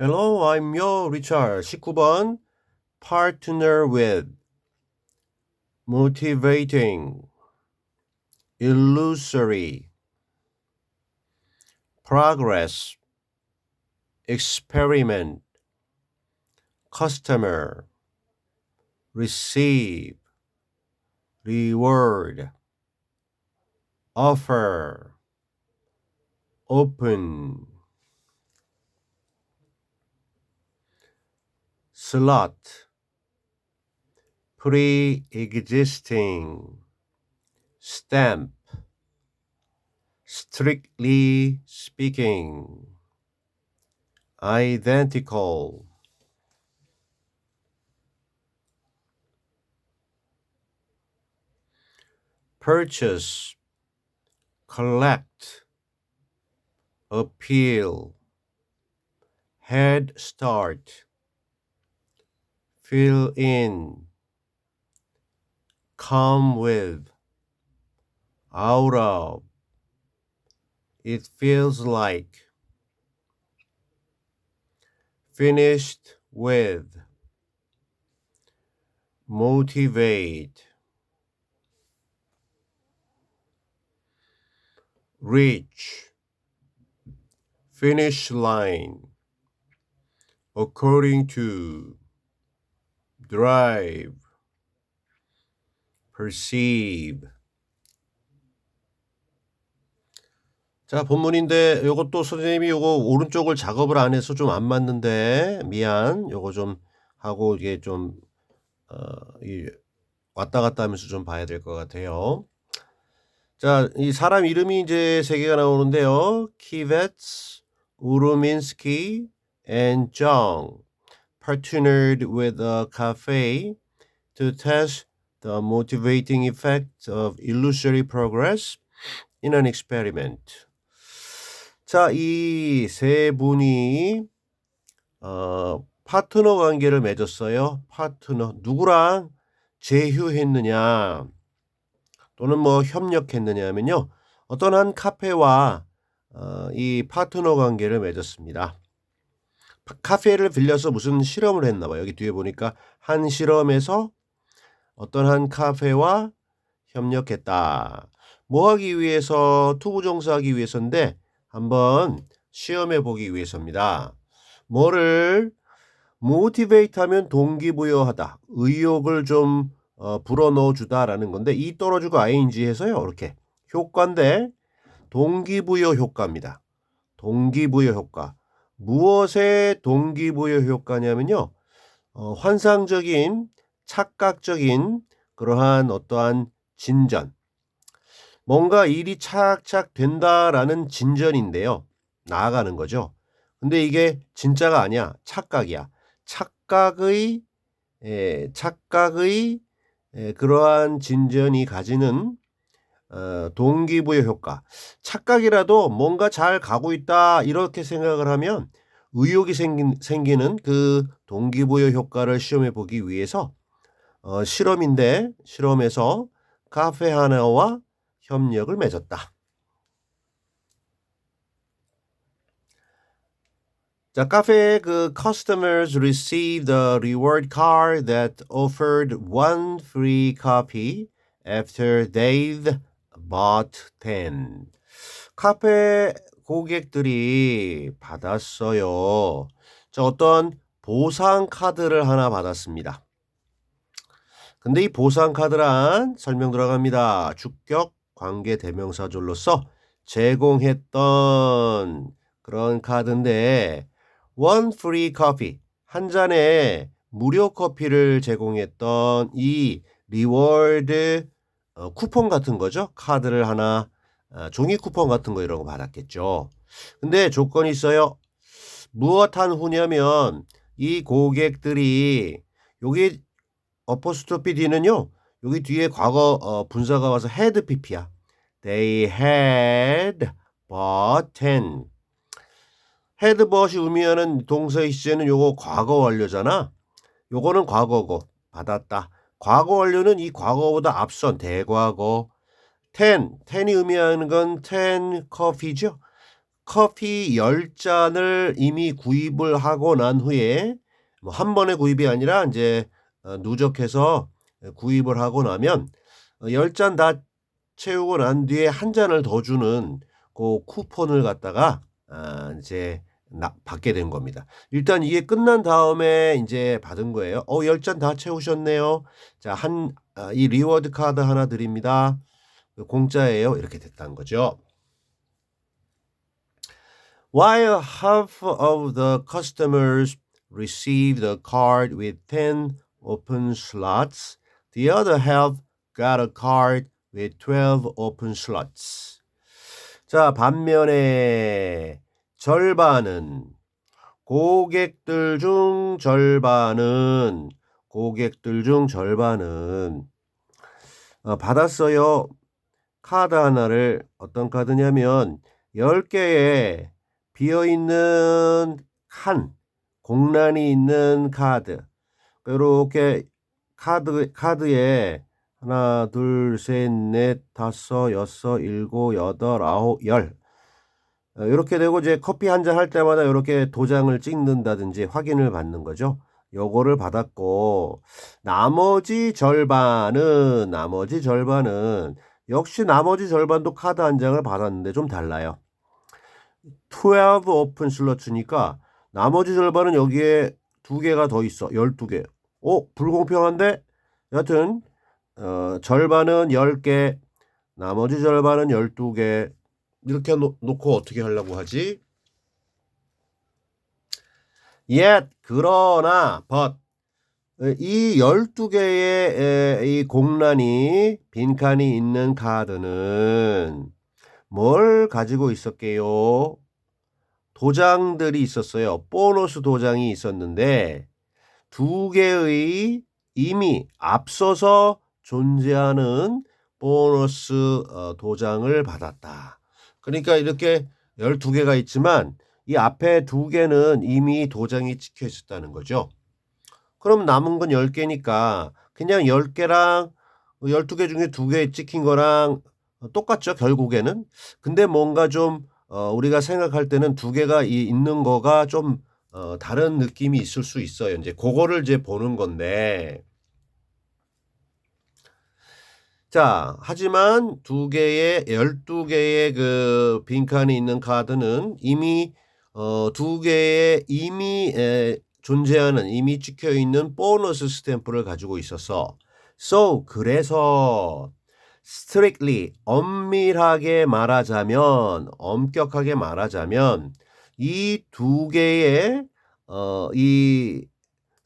Hello, I'm your Richard. 19번 partner with. Motivating. Illusory. Progress. Experiment. Customer. Receive. Reward. Offer. Open slot pre-existing. Stamp. Strictly speaking. Identical. Purchase. Collect. Appeal. Head start fill in come with out of. It feels like finished with motivate reach finish line according to drive perceive 자, 본문인데 요것도 선생님이 요거 오른쪽을 작업을 안 해서 좀 안 맞는데 미안. 요거 좀 하고 이게 좀 어, 이 왔다 갔다 하면서 좀 봐야 될 것 같아요. 자, 이 사람 이름이 이제 세 개가 나오는데요. 키베츠, 우루민스키, Zhang partnered with a cafe to test the motivating effect of illusory progress in an experiment. 자, 이 세 분이 어, 파트너 관계를 맺었어요. 파트너 누구랑 제휴했느냐 또는 뭐 협력했느냐면요. 어떤 한 카페와 어, 이 파트너 관계를 맺었습니다. 카페를 빌려서 무슨 실험을 했나 봐요. 여기 뒤에 보니까 한 실험에서 어떤 한 카페와 협력했다. 뭐 하기 위해서 투부정사하기 위해서인데 한번 시험해 보기 위해서입니다. 뭐를 모티베이트 하면 동기부여하다. 의욕을 좀 어, 불어넣어 주다라는 건데 이 떨어지고 ing 해서요. 이렇게 효과인데 동기부여 효과입니다. 동기부여 효과. 무엇의 동기부여 효과냐면요. 어, 환상적인 착각적인 그러한 어떠한 진전. 뭔가 일이 착착 된다라는 진전인데요. 나아가는 거죠. 근데 이게 진짜가 아니야. 착각이야. 착각의 에, 착각의 에, 그러한 진전이 가지는 어, 동기부여 효과. 착각이라도 뭔가 잘 가고 있다 이렇게 생각을 하면 의욕이 생긴, 생기는 그 동기부여 효과를 시험해 보기 위해서 어, 실험인데 실험에서 카페 하나와 협력을 맺었다. 자, 카페의 그 customers received a reward card that offered one free copy after they've 10. 카페 고객들이 받았어요. 자, 어떤 보상 카드를 하나 받았습니다. 근데 이 보상 카드란 설명 들어갑니다. 주격 관계 대명사절로서 제공했던 그런 카드인데 one free coffee 한 잔의 무료 커피를 제공했던 이 리워드 어, 쿠폰 같은 거죠. 카드를 하나 어, 종이 쿠폰 같은 거 이런 거 받았겠죠. 근데 조건이 있어요. 무엇한 후냐면 이 고객들이 여기 어퍼스토피 뒤는요. 여기 뒤에 과거 어, 분사가 와서 had pp야. They had bought 10. had bought이 의미하는 동사의 시제는 요거 과거 완료잖아. 요거는 과거고 받았다. 과거 완료는 이 과거보다 앞선 대과거. 10, 10이 의미하는 건10 커피죠. 커피 10잔을 이미 구입을 하고 난 후에 뭐 한 번에 구입이 아니라 이제 어, 누적해서 구입을 하고 나면 10잔 다 채우고 난 뒤에 한 잔을 더 주는 그 쿠폰을 갖다가 아, 이제 나, 받게 된 겁니다. 일단 이게 끝난 다음에 이제 받은 거예요. 어, 10잔 다 채우셨네요. 자, 한, 아, 이 리워드 카드 하나 드립니다. 공짜예요. 이렇게 됐다는 거죠. While half of the customers received a card with 10 open slots, the other half got a card with 12 open slots. 자, 반면에 절반은 고객들 중 절반은 고객들 중 절반은 어, 받았어요. 카드 하나를 어떤 카드냐면 10개의 비어 있는 칸 공란이 있는 카드 이렇게 카드 카드에 하나, 둘, 셋, 넷, 다섯, 여섯, 일곱, 여덟, 아홉, 열 이렇게 되고 이제 커피 한 잔 할 때마다 이렇게 도장을 찍는다든지 확인을 받는 거죠. 요거를 받았고 나머지 절반은 나머지 절반은 역시 나머지 절반도 카드 한 장을 받았는데 좀 달라요. 12 오픈 슬러츠니까 나머지 절반은 여기에 두 개가 더 있어. 12개. 어, 불공평한데? 여튼 어, 절반은 10개, 나머지 절반은 12개. 이렇게 놓, 놓고 어떻게 하려고 하지? yet 그러나 but 이 12개의 이 공란이 빈칸이 있는 카드는 뭘 가지고 있었게요? 도장들이 있었어요. 보너스 도장이 있었는데 두 개의 이미 앞서서 존재하는 보너스 어, 도장을 받았다. 그러니까 이렇게 12개가 있지만 이 앞에 두 개는 이미 도장이 찍혀 있었다는 거죠. 그럼 남은 건 10개니까 그냥 10개랑 12개 중에 두개 찍힌 거랑 똑같죠, 결국에는. 근데 뭔가 좀 어, 우리가 생각할 때는 두 개가 이, 있는 거가 좀 어, 다른 느낌이 있을 수 있어요. 이제 그거를 이제 보는 건데. 자, 하지만 두 개의, 열두 개의 그 빈칸이 있는 카드는 이미, 어, 두 개의 이미 에, 존재하는, 이미 찍혀 있는 보너스 스탬프를 가지고 있어서, so, 그래서, strictly, 엄밀하게 말하자면, 엄격하게 말하자면, 이 두 개의, 어, 이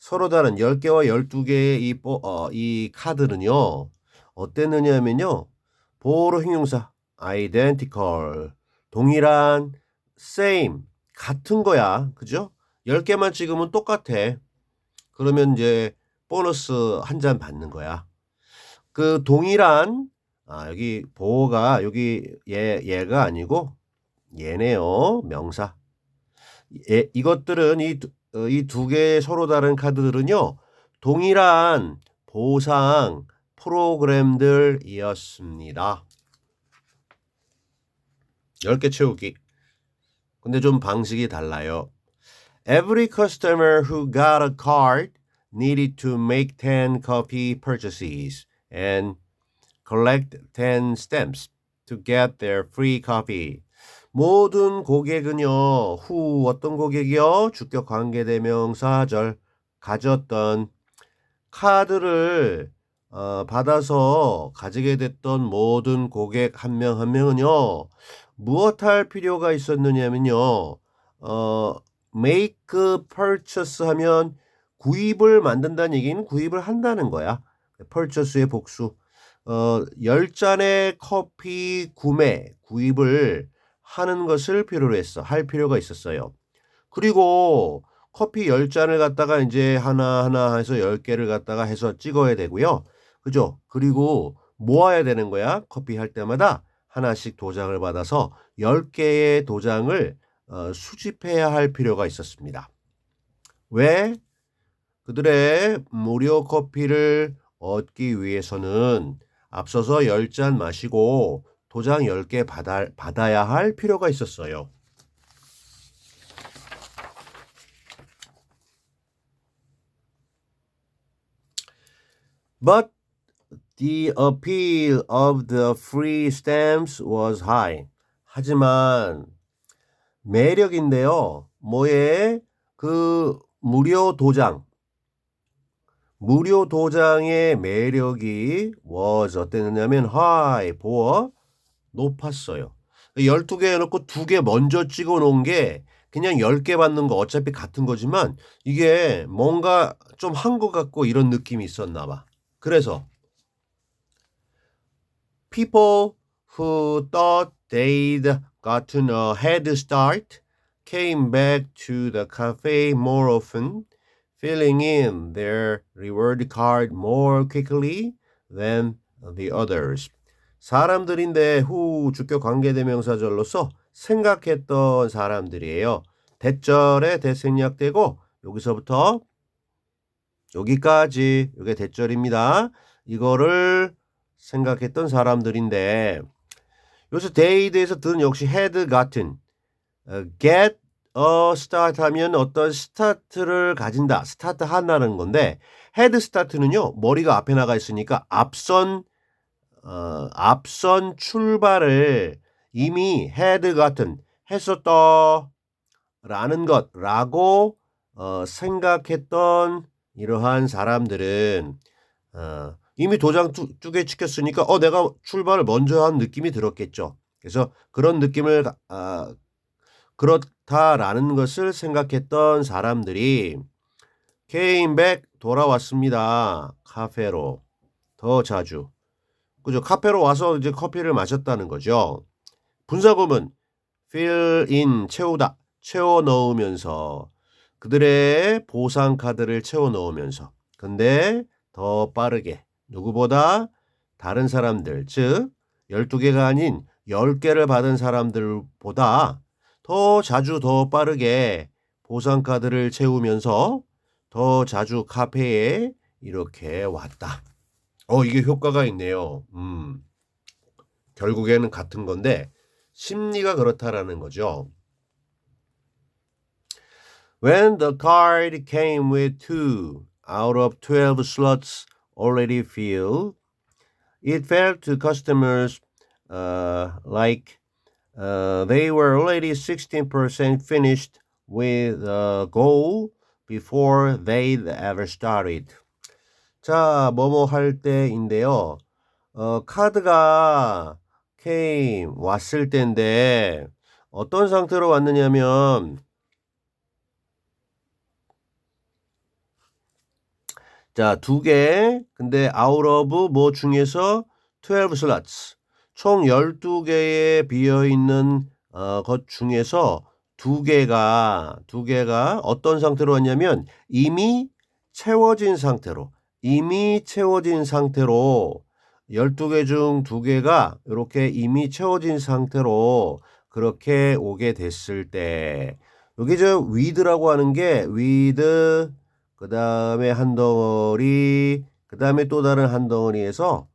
서로 다른 10개와 12개의 이, 어, 이 카드는요, 어땠느냐면요. 보로 형용사 identical 동일한 same 같은 거야. 그죠? 10개만 찍으면 똑같아. 그러면 이제 보너스 한 잔 받는 거야. 그 동일한 아, 여기 보호가 여기 얘 얘가 아니고 얘네요. 명사. 예, 이것들은 이두 어, 개의 서로 다른 카드들은요. 동일한 보상 프로그램들이었습니다. 10개 채우기. 근데 좀 방식이 달라요. Every customer who got a card needed to make 10 copy purchases and collect 10 stamps to get their free copy. 모든 고객은요, 후 어떤 고객이요? 주격 관계 대명사절 가졌던 카드를 어, 받아서 가지게 됐던 모든 고객 한 명 한 명은요, 무엇 할 필요가 있었느냐면요, 어, make purchase 하면 구입을 만든다는 얘기는 구입을 한다는 거야. purchase의 복수. 어, 10잔의 커피 구매, 구입을 하는 것을 필요로 했어. 할 필요가 있었어요. 그리고 커피 10잔을 갖다가 이제 하나하나 해서 10개를 갖다가 해서 찍어야 되고요. 그죠? 그리고 모아야 되는 거야. 커피 할 때마다 하나씩 도장을 받아서 10개의 도장을 어, 수집해야 할 필요가 있었습니다. 왜? 그들의 무료 커피를 얻기 위해서는 앞서서 10잔 마시고 도장 10개 받아, 받아야 할 필요가 있었어요. But the appeal of the free stamps was high. 하지만 매력인데요. 뭐에 그 무료 도장 무료 도장의 매력이 was 어땠느냐면 high 보어 높았어요. 12개 해놓고 2개 먼저 찍어 놓은 게 그냥 10개 받는 거 어차피 같은 거지만 이게 뭔가 좀 한 것 같고 이런 느낌이 있었나 봐. 그래서 people who thought they'd gotten a head start came back to the cafe more often, filling in their reward card more quickly than the others. 사람들인데 후 주격 관계대명사절로서 생각했던 사람들이에요. 대절에 대생략되고 여기서부터 여기까지 이게 대절입니다. 이거를 생각했던 사람들인데 여기서 데이드에서 든 역시 헤드 같은 어, get a start 하면 어떤 스타트를 가진다. 스타트 한다는 건데 헤드 스타트는요. 머리가 앞에 나가 있으니까 앞선 어, 앞선 출발을 이미 헤드 같은 했었다 라는 것라고 어, 생각했던 이러한 사람들은 어, 이미 도장 뚜개 찍혔으니까 어 내가 출발을 먼저 한 느낌이 들었겠죠. 그래서 그런 느낌을 아, 그렇다라는 것을 생각했던 사람들이 back 돌아왔습니다. 카페로 더 자주 그죠? 카페로 와서 이제 커피를 마셨다는 거죠. 분사구문 fill in 채우다 채워 넣으면서 그들의 보상 카드를 채워 넣으면서 근데 더 빠르게 누구보다 다른 사람들, 즉 12개가 아닌 10개를 받은 사람들보다 더 자주 더 빠르게 보상카드를 채우면서 더 자주 카페에 이렇게 왔다. 어, 이게 효과가 있네요. 음. 결국에는 같은 건데 심리가 그렇다라는 거죠. When the card came with two out of 12 slots already filled. It felt to customers uh, like uh, they were already 16% finished with the goal before they'd ever started. 자, 뭐뭐 할 때인데요. 어, 카드가 came 왔을 때인데 어떤 상태로 왔느냐면 자, 두 개. 근데 out of 뭐 중에서 12 slots. 총 12개의 비어 있는 어, 것 중에서 두 개가 두 개가 어떤 상태로 왔냐면 이미 채워진 상태로 이미 채워진 상태로 12개 중 두 개가 이렇게 이미 채워진 상태로 그렇게 오게 됐을 때 여기 저 with라고 하는 게 with 그 다음에 한 덩어리, 그 다음에 또 다른 한 덩어리에서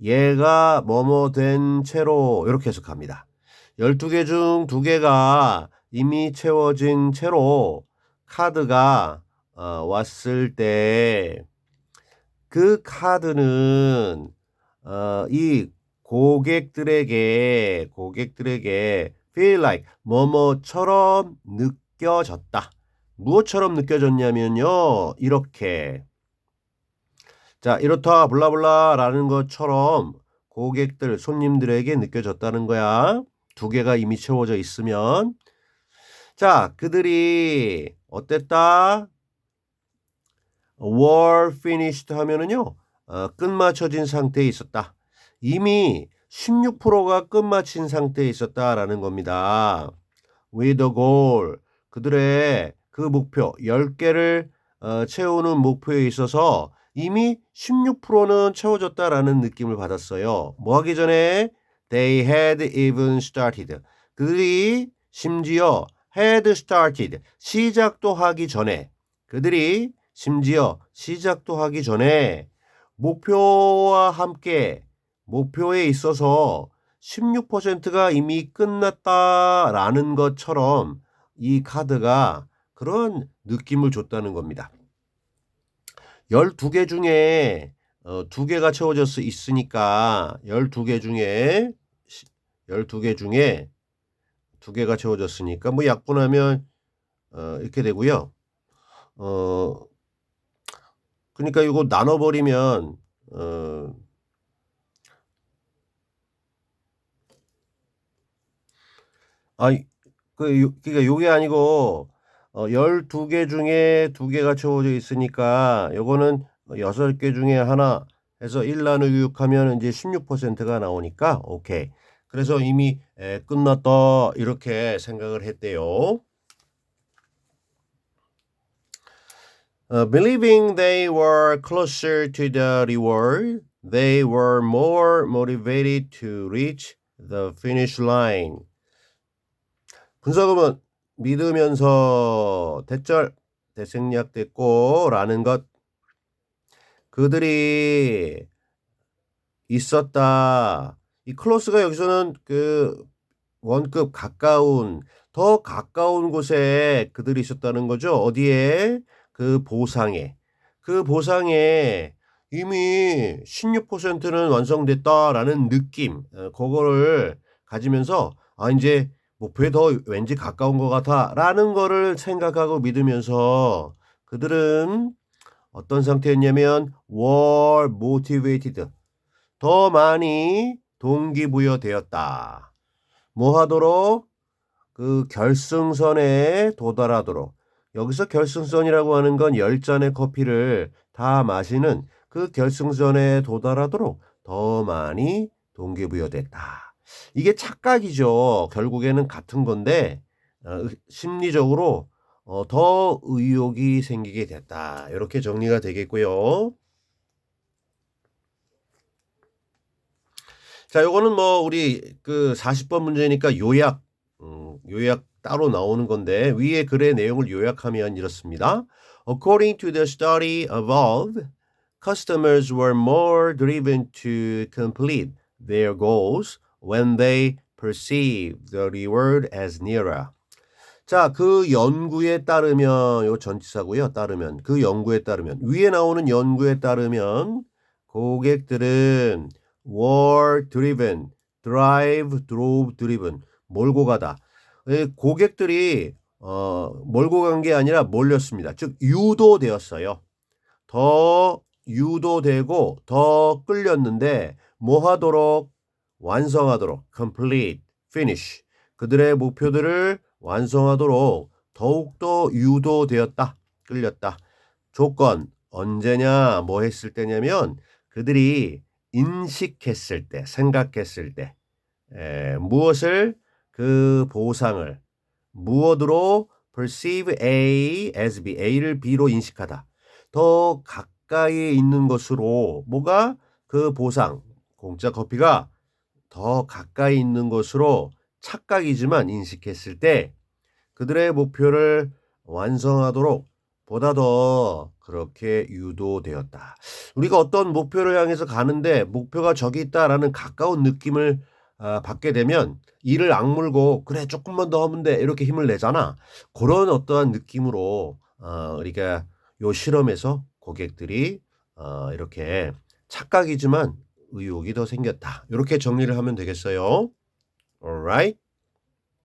얘가 뭐뭐 된 채로 이렇게 해석합니다. 12개 중 2개가 이미 채워진 채로 카드가 어, 왔을 때 그 카드는 어, 이 고객들에게 고객들에게 feel like 뭐뭐처럼 느껴졌다. 무엇처럼 느껴졌냐면요. 이렇게. 자, 이렇다 블라블라 라는 것처럼 고객들, 손님들에게 느껴졌다는 거야. 두 개가 이미 채워져 있으면. 자, 그들이 어땠다? were finished 하면은요. 어, 끝마쳐진 상태에 있었다. 이미 16%가 끝마친 상태에 있었다라는 겁니다. with a goal. 그들의 그 목표 10개를 어, 채우는 목표에 있어서 이미 16%는 채워졌다라는 느낌을 받았어요. 뭐 하기 전에 they had even started. 그들이 심지어 had started. 시작도 하기 전에 그들이 심지어 시작도 하기 전에 목표와 함께 목표에 있어서 16%가 이미 끝났다라는 것처럼 이 카드가 그런 느낌을 줬다는 겁니다. 12개 중에 어, 두 개가 채워져 있으니까 12개 중에 12개 중에 두 개가 채워졌으니까 뭐 약분하면 어, 이렇게 되고요. 어 그러니까 이거 나눠 버리면 어 아, 그, 요, 그니까 요게 아니고, 어, 12개 중에 두 개가 채워져 있으니까, 요거는 6개 중에 하나 해서 1 나누기 6 하면 이제 16%가 나오니까, 오케이. 그래서 이미 에, 끝났다. 이렇게 생각을 했대요. Uh, believing they were closer to the reward, they were more motivated to reach the finish line. 분석음은 믿으면서 대절 대생략됐고 라는 것 그들이 있었다. 이 클로스가 여기서는 그 원급 가까운 더 가까운 곳에 그들이 있었다는 거죠. 어디에? 그 보상에. 그 보상에 이미 16%는 완성됐다라는 느낌, 어, 그거를 가지면서 아 이제 목표에 더 왠지 가까운 것 같아라는 거를 생각하고 믿으면서 그들은 어떤 상태였냐면 were motivated 더 많이 동기부여되었다. 뭐 하도록 그 결승선에 도달하도록 여기서 결승선이라고 하는 건 10잔의 커피를 다 마시는 그 결승선에 도달하도록 더 많이 동기부여됐다. 이게 착각이죠. 결국에는 같은 건데 어, 심리적으로 어, 더 의욕이 생기게 됐다. 이렇게 정리가 되겠고요. 자, 요거는 뭐 우리 그 40번 문제니까 요약 음, 요약 따로 나오는 건데 위에 글의 내용을 요약하면 이렇습니다. According to the study above, customers were more driven to complete their goals when they perceive the reward as nearer. 자, 그 연구에 따르면 요 전치사고요. 따르면 그 연구에 따르면 위에 나오는 연구에 따르면 고객들은 were driven, drive, drove, driven 몰고 가다. 고객들이 어, 몰고 간 게 아니라 몰렸습니다. 즉 유도되었어요. 더 유도되고 더 끌렸는데 뭐 하도록 완성하도록 complete, finish 그들의 목표들을 완성하도록 더욱더 유도되었다. 끌렸다. 조건 언제냐 뭐 했을 때냐면 그들이 인식했을 때 생각했을 때 에, 무엇을 그 보상을 무엇으로 perceive A as B, A를 B로 인식하다. 더 가까이 있는 것으로 뭐가 그 보상, 공짜 커피가 더 가까이 있는 것으로 착각이지만 인식했을 때 그들의 목표를 완성하도록 보다 더 그렇게 유도되었다. 우리가 어떤 목표를 향해서 가는데 목표가 저기 있다라는 가까운 느낌을 아, 받게 되면 이를 악물고 그래 조금만 더 하면 돼 이렇게 힘을 내잖아. 그런 어떠한 느낌으로 어, 우리가 요 실험에서 고객들이 어, 이렇게 착각이지만 의욕이 더 생겼다. 이렇게 정리를 하면 되겠어요. Alright.